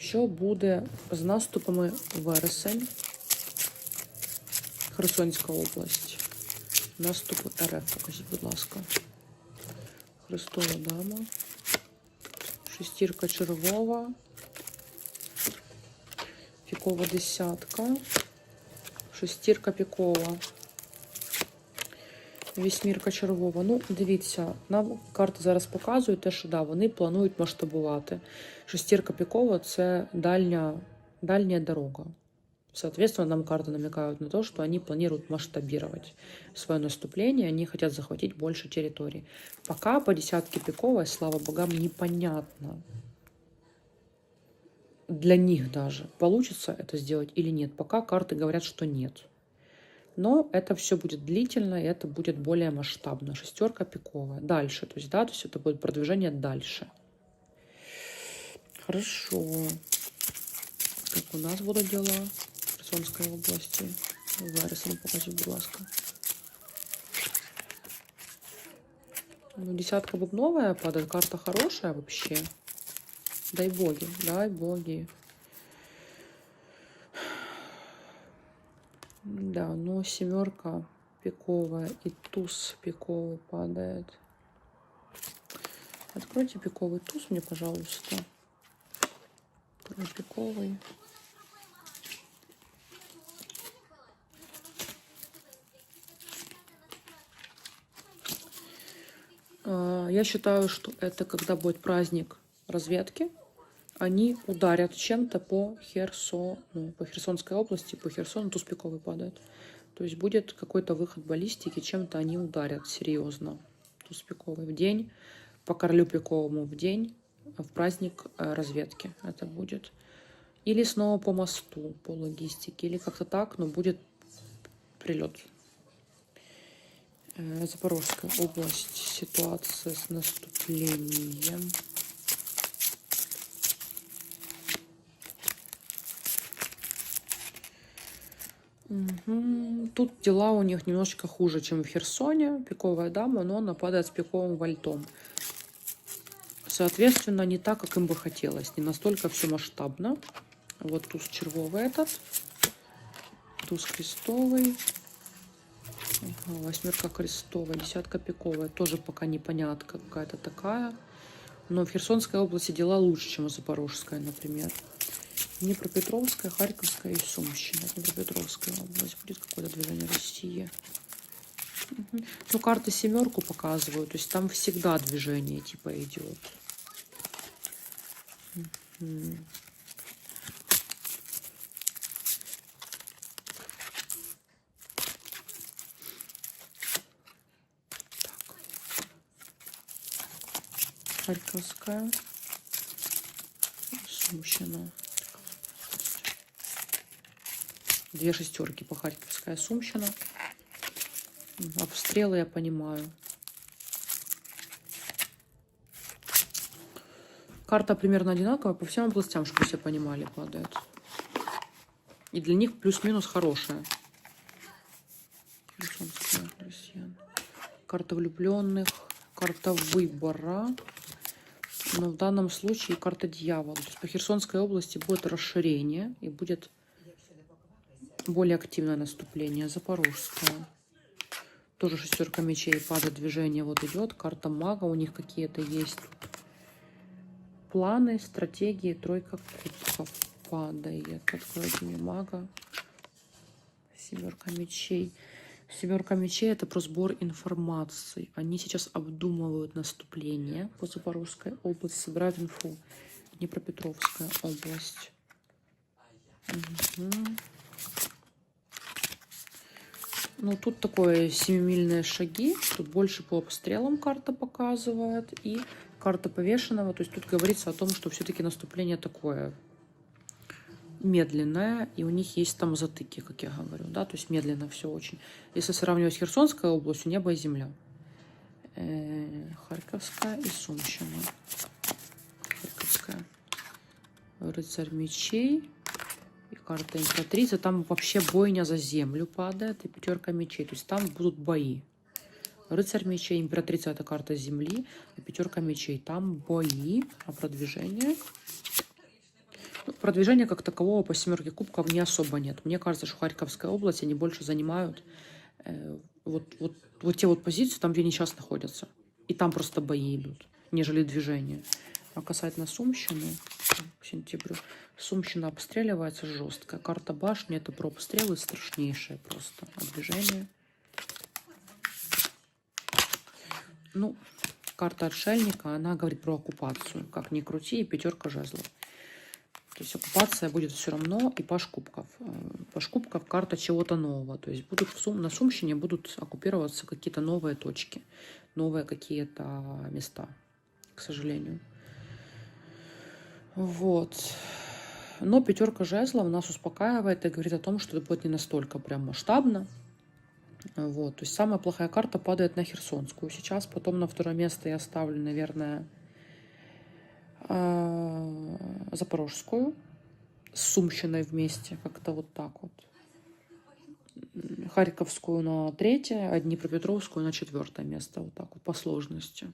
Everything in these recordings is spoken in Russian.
Що буде з наступами вересень? Херсонська область. Наступи РФ, покажіть, будь ласка. Христова дама. Шестірка червова. Пікова десятка. Шестірка пікова. Вісьмірка червова. Ну, дивіться, нам карта зараз показує те, що да, вони планують масштабувати. Шестірка пікова це дальня, дальняя дорога. Соответственно, нам карты намекают на то, что они планируют масштабировать свое наступление, они хотят захватить больше территорий. Пока по десятке пиковой, слава богам, непонятно для них даже, получится это сделать или нет. Пока карты говорят, что нет. Но это все будет длительно, и это будет более масштабно. Шестерка пиковая. Дальше, то есть, да, то есть это будет продвижение дальше. Хорошо. Как у нас будут дела в Херсонской области? Вересень, покажи, будь ласка. Ну, десятка бубновая падает, карта хорошая вообще. Дай боги, дай боги. Да, но семерка пиковая и туз пиковый падает. Откройте пиковый туз мне, пожалуйста. Открой пиковый. А, Я считаю, что это когда будет праздник разведки, они ударят чем-то по Херсону, по Херсонской области, по Херсону, туз пиковый падает. То есть будет какой-то выход баллистики, чем-то они ударят серьезно. Туз пиковый в день, по королю пиковому в день, в праздник э, разведки это будет. Или снова по мосту, по логистике, или как-то так, но будет прилет. Э, Запорожская область, ситуация с наступлением. Тут дела у них немножечко хуже, чем в Херсоне. Пиковая дама, но она падает с пиковым вальтом. Соответственно, не так, как им бы хотелось. Не настолько все масштабно. Вот туз червовый этот. Туз крестовый. Восьмерка крестовая, десятка пиковая. Тоже пока непонятка какая-то такая. Но в Херсонской области дела лучше, чем в Запорожской, например. Днепропетровская, Харьковская и Сумщина. Днепропетровская область. Будет какое-то движение России. Мгм. Ну, карты семерку показывают. То есть там всегда движение типа идет. Мгм. Харьковская. Сумщина. Две шестерки по Харьковская Сумщина. Обстрелы я понимаю. Карта примерно одинаковая по всем областям, чтобы все понимали, падает. И для них плюс-минус хорошая. Карта влюбленных, карта выбора. Но в данном случае карта дьявола. То есть по Херсонской области будет расширение и будет более активное наступление. Запорожская. Тоже шестерка мечей, падает движение, вот идет. Карта мага, у них какие-то есть планы, стратегии. Тройка кубков падает. Откройте мне мага. Семерка мечей. Семерка мечей это про сбор информации. Они сейчас обдумывают наступление по Запорожской области, собирают инфу. Днепропетровская область. Мгм. Ну, тут такое семимильные шаги. Тут больше по обстрелам карта показывает. И карта повешенного. То есть тут говорится о том, что все-таки наступление такое медленное, и у них есть там затыки, как я говорю, да, то есть медленно все очень. Если сравнивать с Херсонской областью, небо и земля. Э, Харьковская и Сумщина. Харьковская. Рыцарь мечей. Карта императрица. Там вообще бойня за землю падает. И пятерка мечей. То есть там будут бои. Рыцарь мечей, императрица это карта земли, и пятерка мечей. Там бои, а продвижение. Ну, продвижения как такового по семерке кубков не особо нет. Мне кажется, что Харьковская область, они больше занимают э, вот, вот, вот те вот позиции, там, где они сейчас находятся. И там просто бои идут, нежели движение. А касательно Сумщины, к сентябрю, Сумщина обстреливается жестко. Карта башни, это про обстрелы страшнейшие просто. Движение... Ну, карта отшельника, она говорит про оккупацию. Как ни крути, и пятерка жезлов. То есть оккупация будет все равно и паш кубков. Э, Паш кубков карта чего-то нового. То есть будут в Сум, на Сумщине будут оккупироваться какие-то новые точки, новые какие-то места, к сожалению. Вот. Но пятерка жезлов нас успокаивает и говорит о том, что это будет не настолько прям масштабно. Вот. То есть самая плохая карта падает на Херсонскую сейчас. Потом на второе место я ставлю, наверное, а, Запорожскую с Сумщиной вместе. Как-то вот так вот. Харьковскую на третье, а Днепропетровскую на четвертое место. Вот так вот по сложности.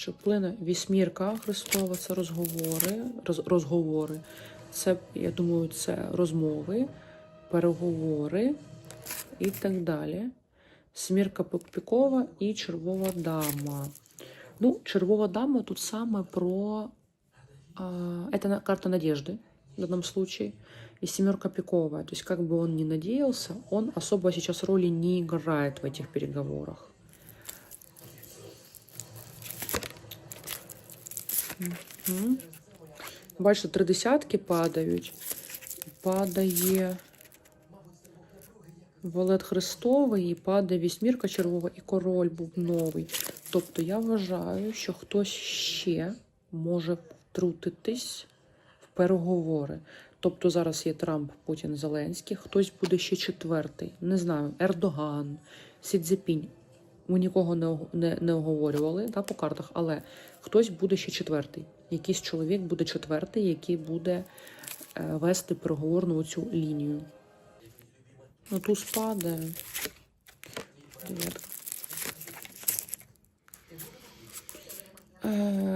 Що плине вісьмірка Христова, це розговори, роз, розговори. Це, я думаю, це розмови, переговори і так далі. Смірка Пікова і червова дама. Ну, червова дама тут саме про... А, это на- карта надежды в данном случае. И семерка пиковая. То есть, как бы он ни надеялся, он особо сейчас роли не играет в этих переговорах. Мгм. Бачите, три десятки падають. Падає Валет Христовий, і падає вісьмірка червова і король бубновий. Тобто я вважаю, що хтось ще може втрутитись в переговори. Тобто зараз є Трамп, Путін, Зеленський, хтось буде ще четвертий. Не знаю, Ердоган, Сідзепінь. Ми нікого не, не, не оговорювали да, по картах, але хтось буде ще четвертий. Якийсь чоловік буде четвертий, який буде е, вести переговорну цю лінію. Ну, туз падає. Дев'ятка. Е,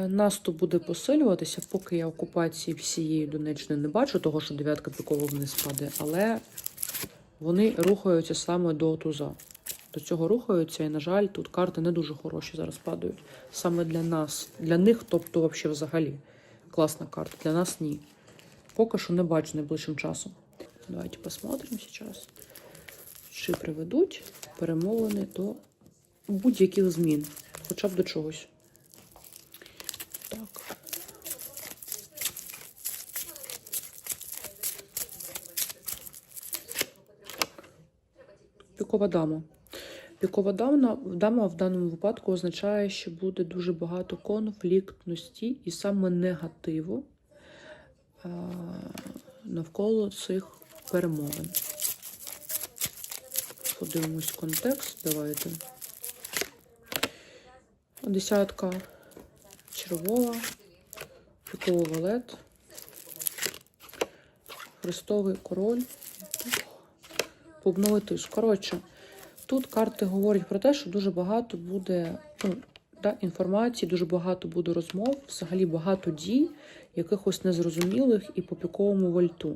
наступ буде посилюватися, поки я окупації всієї Донеччини не бачу, того, що дев'ятка пікова вниз падає, але вони рухаються саме до туза. До цього рухаються, і, на жаль, тут карти не дуже хороші зараз падають. Саме для нас. Для них, тобто, взагалі. Класна карта. Для нас ні. Поки що не бачу найближчим часом. Давайте посмотрим сейчас. Чи приведуть перемовини до будь-яких змін, хоча б до чогось. Так. Пікова дама. Пікова дама, дама в даному випадку означає, що буде дуже багато конфліктності і саме негативу а, навколо цих перемовин. Подивимось контекст. Давайте. Десятка червова, піковий валет, хрестовий король, бубновий туз. Коротше, тут карти говорять про те, що дуже багато буде ну, інформації, дуже багато буде розмов, взагалі багато дій, якихось незрозумілих і по піковому вольту.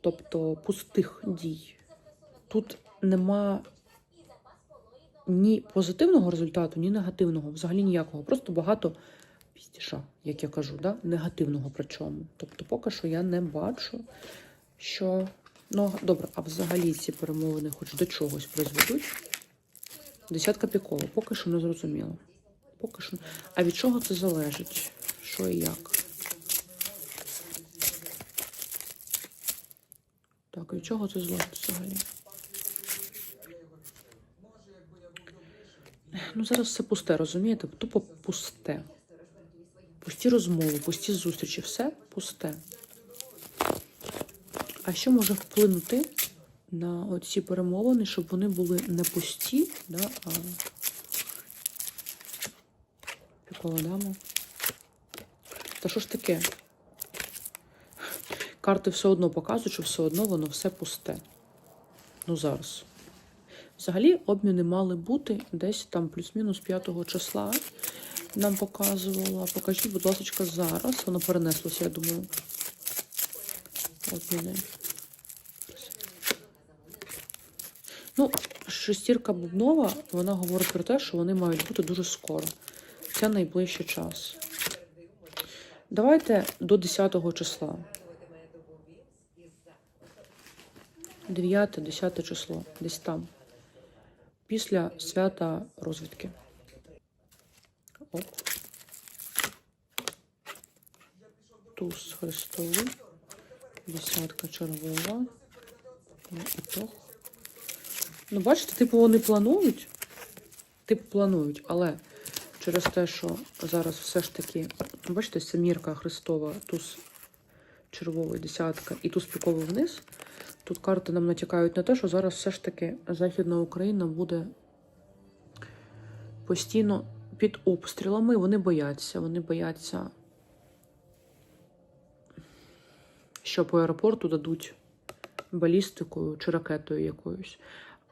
Тобто пустих дій. Тут нема ні позитивного результату, ні негативного, взагалі ніякого. Просто багато піздіша, як я кажу, да? негативного причому. Тобто, поки що я не бачу, що. Ну, добре, а взагалі ці перемовини хоч до чогось призведуть. Десятка пікова, поки що не зрозуміло. Поки що. А від чого це залежить? Що і як? Так, від чого це залежить взагалі? Ну, зараз все пусте, розумієте? Тупо пусте. Пусті розмови, пусті зустрічі, все пусте. А що може вплинути на оці перемовини, щоб вони були не пусті, да, а пікова? Та що ж таке? Карти все одно показують, що все одно воно все пусте. Ну зараз. Взагалі обміни мали бути десь там плюс-мінус 5 числа. нам показувала. Покажіть, будь ласка, зараз. Воно перенеслося, я думаю. Мене. Ну, шестірка бубнова, вона говорить про те, що вони мають бути дуже скоро. Це найближчий час. Давайте до 10 числа. 9-10 число, десь там. Після свята розвідки. Оп. Туз хрестовий, десятка червова. Ітог. Ну, бачите, типу вони планують. Типу планують, але через те, що зараз все ж таки, ну, бачите, семірка хрестова, туз червовий, десятка і туз піковий вниз. Тут карти нам натякають на те, що зараз все ж таки Західна Україна буде постійно під обстрілами. Вони бояться. Вони бояться, що по аеропорту дадуть балістикою чи ракетою якоюсь.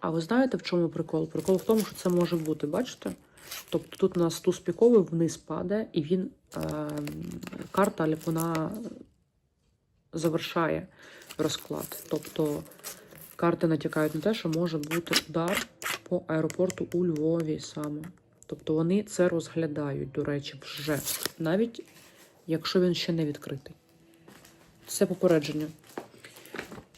А ви знаєте, в чому прикол? Прикол в тому, що це може бути, бачите? Тобто тут у нас туз піковий вниз падає, і він е, карта, але вона завершає розклад. Тобто карти натякають на те, що може бути удар по аеропорту у Львові саме. Тобто вони це розглядають, до речі, вже. Навіть якщо він ще не відкритий. Це попередження.